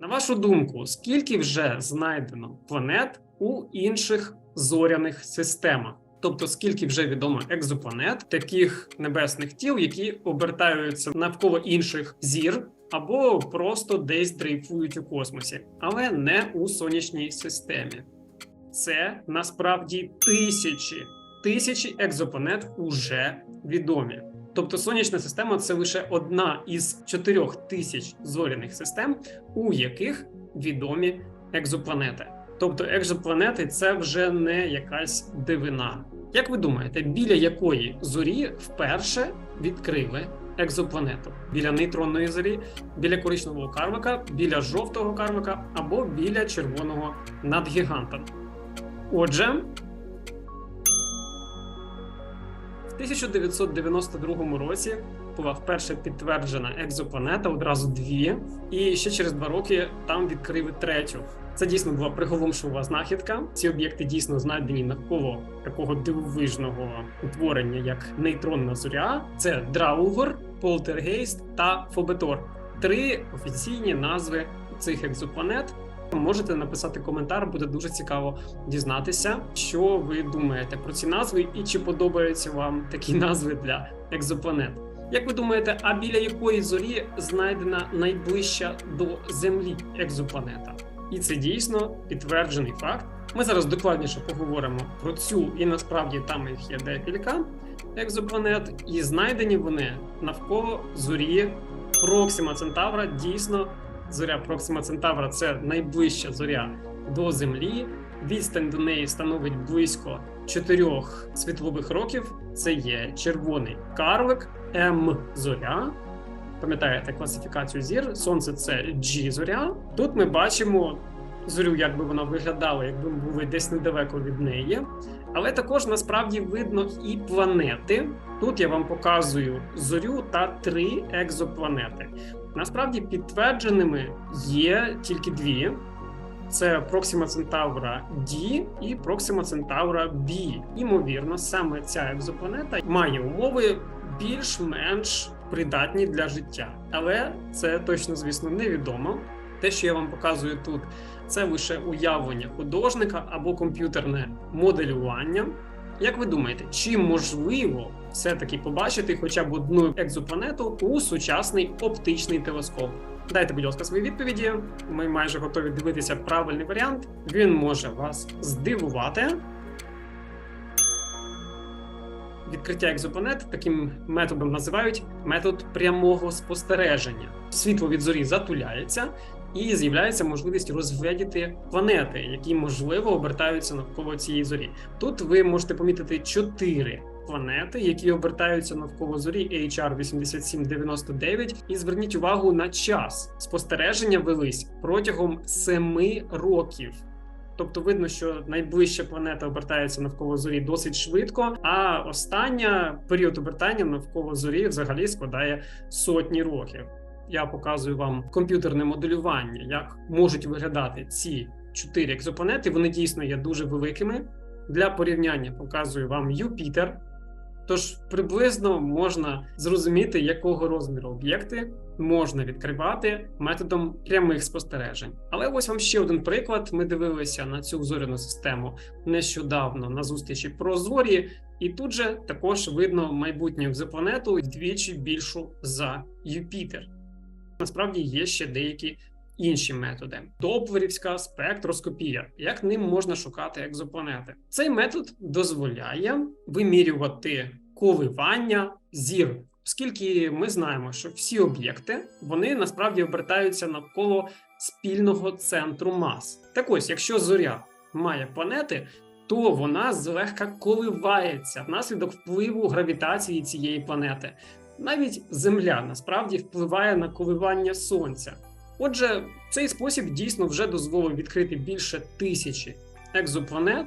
На вашу думку, скільки вже знайдено планет у інших зоряних системах? Тобто, скільки вже відомо екзопланет, таких небесних тіл, які обертаються навколо інших зір, або просто десь дрейфують у космосі, але не у сонячній системі. Це насправді тисячі тисячі екзопланет уже відомі. Тобто сонячна система це лише одна із чотирьох тисяч зоряних систем, у яких відомі екзопланети. Тобто екзопланети це вже не якась дивина. Як ви думаєте, біля якої зорі вперше відкрили екзопланету? Біля нейтронної зорі, біля коричневого карвика, біля жовтого карвика або біля червоного надгіганта? Отже, 1992 році була вперше підтверджена екзопланета, одразу дві, і ще через два роки там відкрили третю. Це дійсно була приголомшова знахідка. Ці об'єкти дійсно знайдені навколо такого дивовижного утворення, як нейтронна зоря. Це Драугор, Полтергейст та Фобетор. Три офіційні назви цих екзопланет. Можете написати коментар, буде дуже цікаво дізнатися, що ви думаєте про ці назви і чи подобаються вам такі назви для екзопланет. Як ви думаєте, а біля якої зорі знайдена найближча до Землі екзопланета? І це дійсно підтверджений факт. Ми зараз докладніше поговоримо про цю, і насправді там їх є декілька екзопланет, і знайдені вони навколо зорі Проксима Центавра. Дійсно, зоря Проксима Центавра це найближча зоря до Землі. Відстань до неї становить близько 4 світлових років. Це є червоний карлик, М зоря. Пам'ятаєте класифікацію зір? Сонце це G зоря. Тут ми бачимо зорю, як би вона виглядала, якби ми були десь недалеко від неї. Але також насправді видно і планети. Тут я вам показую зорю та три екзопланети. Насправді підтвердженими є тільки дві: це Проксима Центавра D і Проксима Центавра B. Імовірно, саме ця екзопланета має умови більш-менш придатні для життя. Але це точно, звісно, невідомо. Те, що я вам показую тут, це лише уявлення художника або комп'ютерне моделювання. Як ви думаєте, чи можливо все-таки побачити хоча б одну екзопланету у сучасний оптичний телескоп? Дайте, будь ласка, свої відповіді. Ми майже готові дивитися правильний варіант. Він може вас здивувати. Відкриття екзопланет таким методом називають метод прямого спостереження. Світло від зорі затуляється, і з'являється можливість розглядіти планети, які можливо обертаються навколо цієї зорі. Тут ви можете помітити чотири планети, які обертаються навколо зорі HR 8799. І зверніть увагу на час спостереження велись протягом семи років. Тобто видно, що найближча планета обертається навколо зорі досить швидко, а остання період обертання навколо зорі взагалі складає сотні років. Я показую вам комп'ютерне моделювання, як можуть виглядати ці чотири екзопланети. Вони дійсно є дуже великими. Для порівняння показую вам Юпітер. Тож приблизно можна зрозуміти, якого розміру об'єкти можна відкривати методом прямих спостережень. Але ось вам ще один приклад. Ми дивилися на цю зоряну систему нещодавно на зустрічі про зорі, і тут же також видно майбутню екзопланету вдвічі більшу за Юпітер. Насправді є ще деякі інші методи. Доплерівська спектроскопія. Як ним можна шукати екзопланети? Цей метод дозволяє вимірювати коливання зір, оскільки ми знаємо, що всі об'єкти вони насправді обертаються навколо спільного центру мас. Так ось, якщо зоря має планети. То вона злегка коливається внаслідок впливу гравітації цієї планети. Навіть Земля насправді впливає на коливання сонця. Отже, цей спосіб дійсно вже дозволив відкрити більше тисячі екзопланет.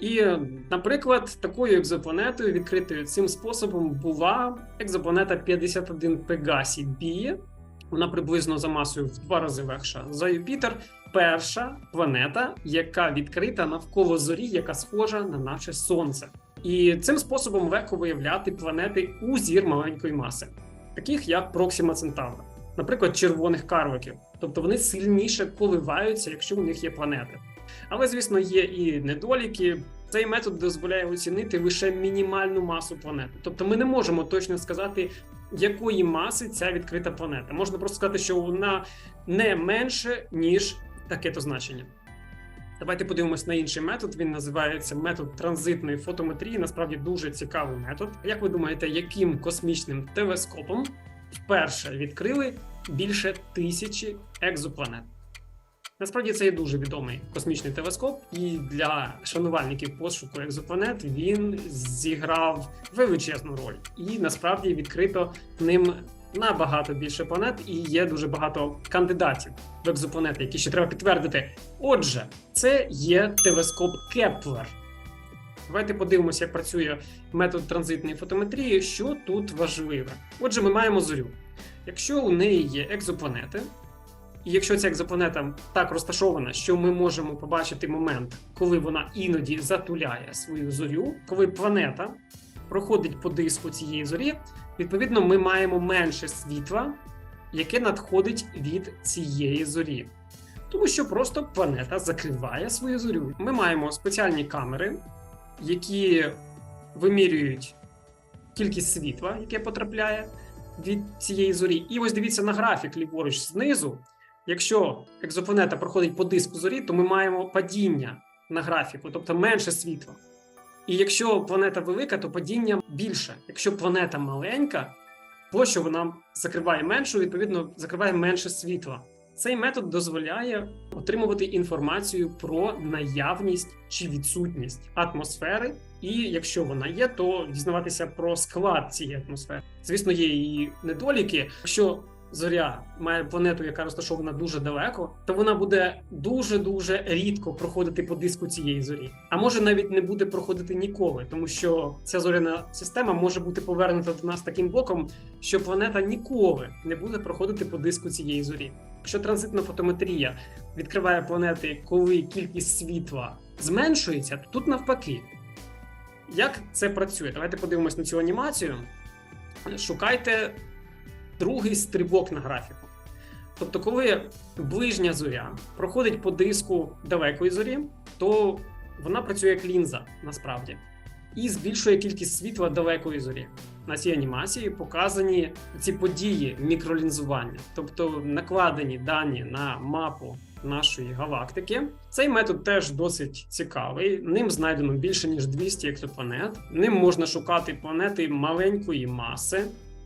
І, наприклад, такою екзопланетою відкритою цим способом була екзопланета 51 Пегасі Бі. Вона приблизно за масою в два рази легша за Юпітер. Перша планета, яка відкрита навколо зорі, яка схожа на наше сонце. І цим способом легко виявляти планети у зір маленької маси, таких як Проксима Центавра, наприклад, червоних карвиків. тобто вони сильніше коливаються, якщо у них є планети. Але, звісно, є і недоліки. Цей метод дозволяє оцінити лише мінімальну масу планети. Тобто ми не можемо точно сказати, якої маси ця відкрита планета. Можна просто сказати, що вона не менше, ніж таке-то значення. Давайте подивимось на інший метод. Він називається метод транзитної фотометрії. Насправді дуже цікавий метод. Як ви думаєте, яким космічним телескопом вперше відкрили більше тисячі екзопланет? Насправді це є дуже відомий космічний телескоп, і для шанувальників пошуку екзопланет він зіграв величезну роль. І насправді відкрито ним набагато більше планет, і є дуже багато кандидатів в екзопланети, які ще треба підтвердити. Отже, це є телескоп Кеплер. Давайте подивимося, як працює метод транзитної фотометрії. Що тут важливе? Отже, ми маємо зорю. Якщо у неї є екзопланети, і якщо ця екзопланета так розташована, що ми можемо побачити момент, коли вона іноді затуляє свою зорю, коли планета проходить по диску цієї зорі, відповідно, ми маємо менше світла, яке надходить від цієї зорі. Тому що просто планета закриває свою зорю. Ми маємо спеціальні камери, які вимірюють кількість світла, яке потрапляє від цієї зорі. І ось дивіться на графік ліворуч знизу. Якщо екзопланета проходить по диску зорі, то ми маємо падіння на графіку, тобто менше світла. І якщо планета велика, то падіння більше. Якщо планета маленька, площу вона закриває меншу, відповідно, закриває менше світла. Цей метод дозволяє отримувати інформацію про наявність чи відсутність атмосфери, і якщо вона є, то дізнаватися про склад цієї атмосфери. Звісно, є і недоліки. Якщо зоря має планету, яка розташована дуже далеко, то вона буде дуже дуже рідко проходити по диску цієї зорі, а може навіть не буде проходити ніколи, тому що ця зоряна система може бути повернута до нас таким боком, що планета ніколи не буде проходити по диску цієї зорі. Якщо транзитна фотометрія відкриває планети, коли кількість світла зменшується, то тут навпаки. Як це працює? Давайте подивимось на цю анімацію. Шукайте другий стрибок на графіку. Тобто, коли ближня зоря проходить по диску далекої зорі, то вона працює як лінза насправді і збільшує кількість світла далекої зорі. На цій анімації показані ці події мікролінзування, тобто накладені дані на мапу нашої галактики. Цей метод теж досить цікавий. Ним знайдено більше ніж 200 екзопланет. Ним можна шукати планети маленької маси.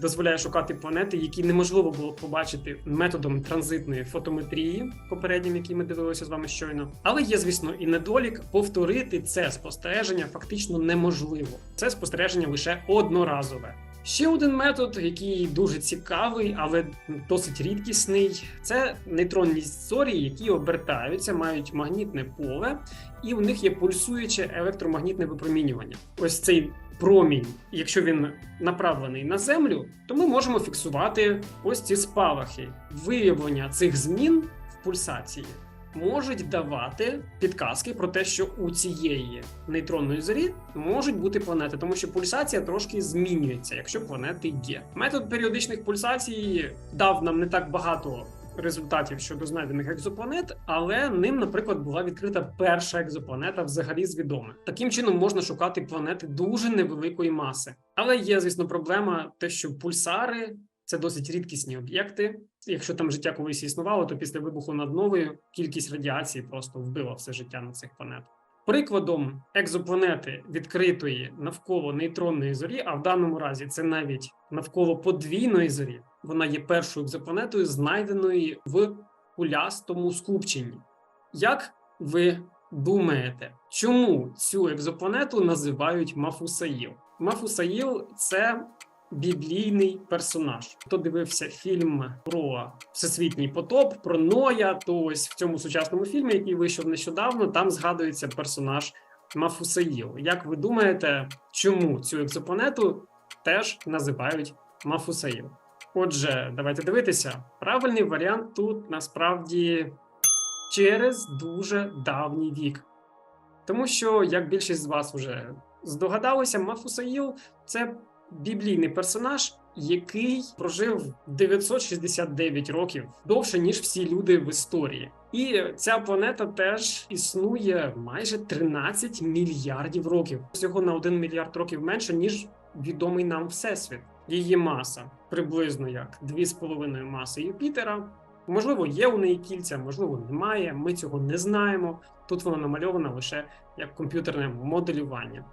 Дозволяє шукати планети, які неможливо було побачити методом транзитної фотометрії, попереднім, який ми дивилися з вами щойно. Але є, звісно, і недолік. Повторити це спостереження фактично неможливо. Це спостереження лише одноразове. Ще один метод, який дуже цікавий, але досить рідкісний, це нейтронні зорі, які обертаються, мають магнітне поле, і у них є пульсуюче електромагнітне випромінювання. Ось цей промінь, якщо він направлений на землю, то ми можемо фіксувати ось ці спалахи. Виявлення цих змін в пульсації можуть давати підказки про те, що у цієї нейтронної зорі можуть бути планети, тому що пульсація трошки змінюється, якщо планети є. Метод періодичних пульсацій дав нам не так багато. Результатів щодо знайдених екзопланет, але ним, наприклад, була відкрита перша екзопланета взагалі з відомих. Таким чином можна шукати планети дуже невеликої маси. Але є, звісно, проблема те, що пульсари це досить рідкісні об'єкти. Якщо там життя колись існувало, то після вибуху над новою кількість радіації просто вбила все життя на цих планетах. Прикладом екзопланети відкритої навколо нейтронної зорі, а в даному разі це навіть навколо подвійної зорі. Вона є першою екзопланетою, знайденої в кулястому скупченні. Як ви думаєте, чому цю екзопланету називають Мафусаїл? Мафусаїл це біблійний персонаж. Хто дивився фільм про всесвітній потоп, про Ноя, то ось в цьому сучасному фільмі, який вийшов нещодавно, там згадується персонаж Мафусаїл. Як ви думаєте, чому цю екзопланету теж називають Мафусаїл? Отже, давайте дивитися. Правильний варіант тут насправді через дуже давній вік. Тому що, як більшість з вас вже здогадалися, Мафусаїл це біблійний персонаж, який прожив 969 років довше ніж всі люди в історії. І ця планета теж існує майже 13 мільярдів років. Всього на 1 мільярд років менше ніж відомий нам всесвіт. Її маса приблизно як 2,5 маси Юпітера. Можливо, є у неї кільця, можливо, немає. Ми цього не знаємо. Тут вона намальована лише як комп'ютерне моделювання.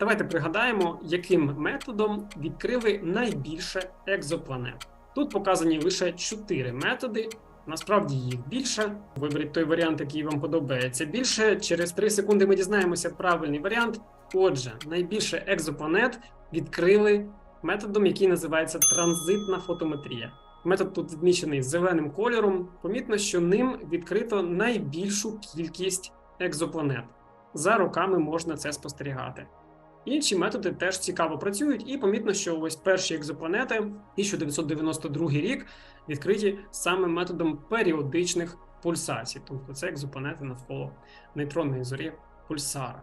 Давайте пригадаємо, яким методом відкрили найбільше екзопланет. Тут показані лише 4 методи. Насправді їх більше. Виберіть той варіант, який вам подобається більше. Через 3 секунди ми дізнаємося правильний варіант. Отже, найбільше екзопланет відкрили методом, який називається транзитна фотометрія. Метод тут відмічений зеленим кольором. Помітно, що ним відкрито найбільшу кількість екзопланет. За роками можна це спостерігати. Інші методи теж цікаво працюють, і помітно, що ось перші екзопланети 1992 рік відкриті саме методом періодичних пульсацій, тобто це екзопланети навколо нейтронної зорі пульсара.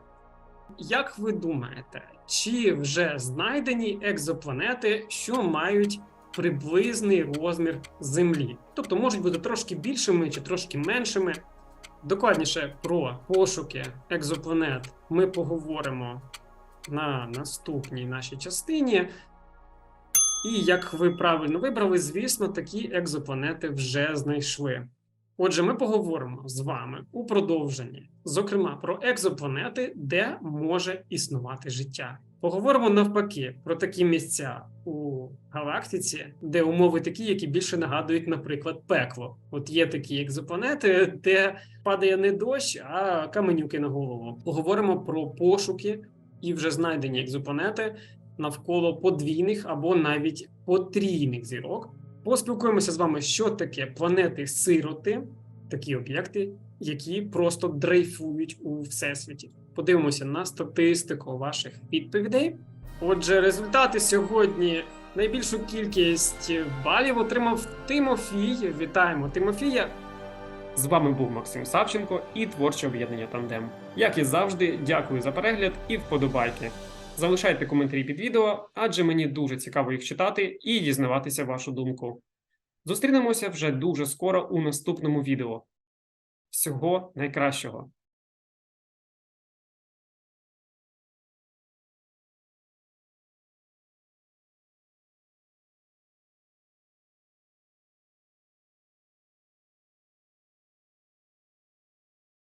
Як ви думаєте, чи вже знайдені екзопланети, що мають приблизний розмір Землі? Тобто можуть бути трошки більшими чи трошки меншими? Докладніше про пошуки екзопланет ми поговоримо на наступній нашій частині. І як ви правильно вибрали, звісно, такі екзопланети вже знайшли. Отже, ми поговоримо з вами у продовженні, зокрема, про екзопланети, де може існувати життя. Поговоримо навпаки про такі місця у галактиці, де умови такі, які більше нагадують, наприклад, пекло. От є такі екзопланети, де падає не дощ, а каменюки на голову. Поговоримо про пошуки і вже знайдені екзопланети навколо подвійних або навіть потрійних зірок. Поспілкуємося з вами, що таке планети-сироти, такі об'єкти, які просто дрейфують у всесвіті. Подивимося на статистику ваших відповідей. Отже, результати сьогодні найбільшу кількість балів отримав Тимофій. Вітаємо Тимофія. З вами був Максим Савченко і творче об'єднання Тандем. Як і завжди, дякую за перегляд і вподобайки. Залишайте коментарі під відео, адже мені дуже цікаво їх читати і дізнаватися вашу думку. Зустрінемося вже дуже скоро у наступному відео. Всього найкращого!